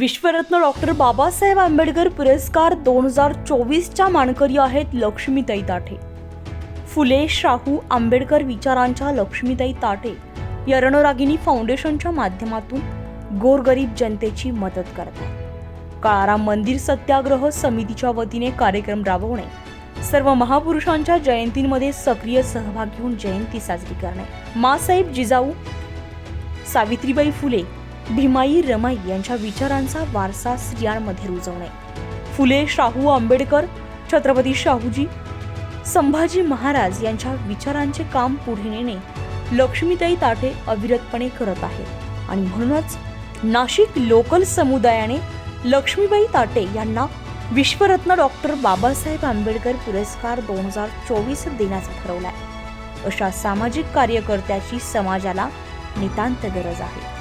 विश्वरत्न doctor Babasaheb Ambedkar पुरस्कार दोन हजार चोवीसच्या मानकरी आहेत लक्ष्मीताई ताठे. फुले शाहू आंबेडकर विचारांच्या लक्ष्मीताई ताटे या रणरागिनी फाउंडेशनच्या माध्यमातून गोरगरीब जनतेची मदत करतात. काळाराम मंदिर सत्याग्रह समितीच्या वतीने कार्यक्रम राबवणे सर्व महापुरुषांच्या जयंतींमध्ये सक्रिय सहभाग घेऊन जयंती साजरी करणे. मासाहेब जिजाऊ सावित्रीबाई फुले भीमाई रमाई यांच्या विचारांचा वारसा स्त्रियांमध्ये रुजवणे. फुले शाहू आंबेडकर छत्रपती शाहूजी संभाजी महाराज यांच्या विचारांचे काम पुढे नेणे लक्ष्मीताई ताटे अविरतपणे करत आहे आणि म्हणूनच नाशिक लोकल समुदायाने लक्ष्मीबाई ताटे यांना विश्वरत्न डॉक्टर बाबासाहेब आंबेडकर पुरस्कार दोन हजार चोवीस देण्याचा ठरवलाय. अशा सामाजिक कार्यकर्त्याची समाजाला नितांत गरज आहे.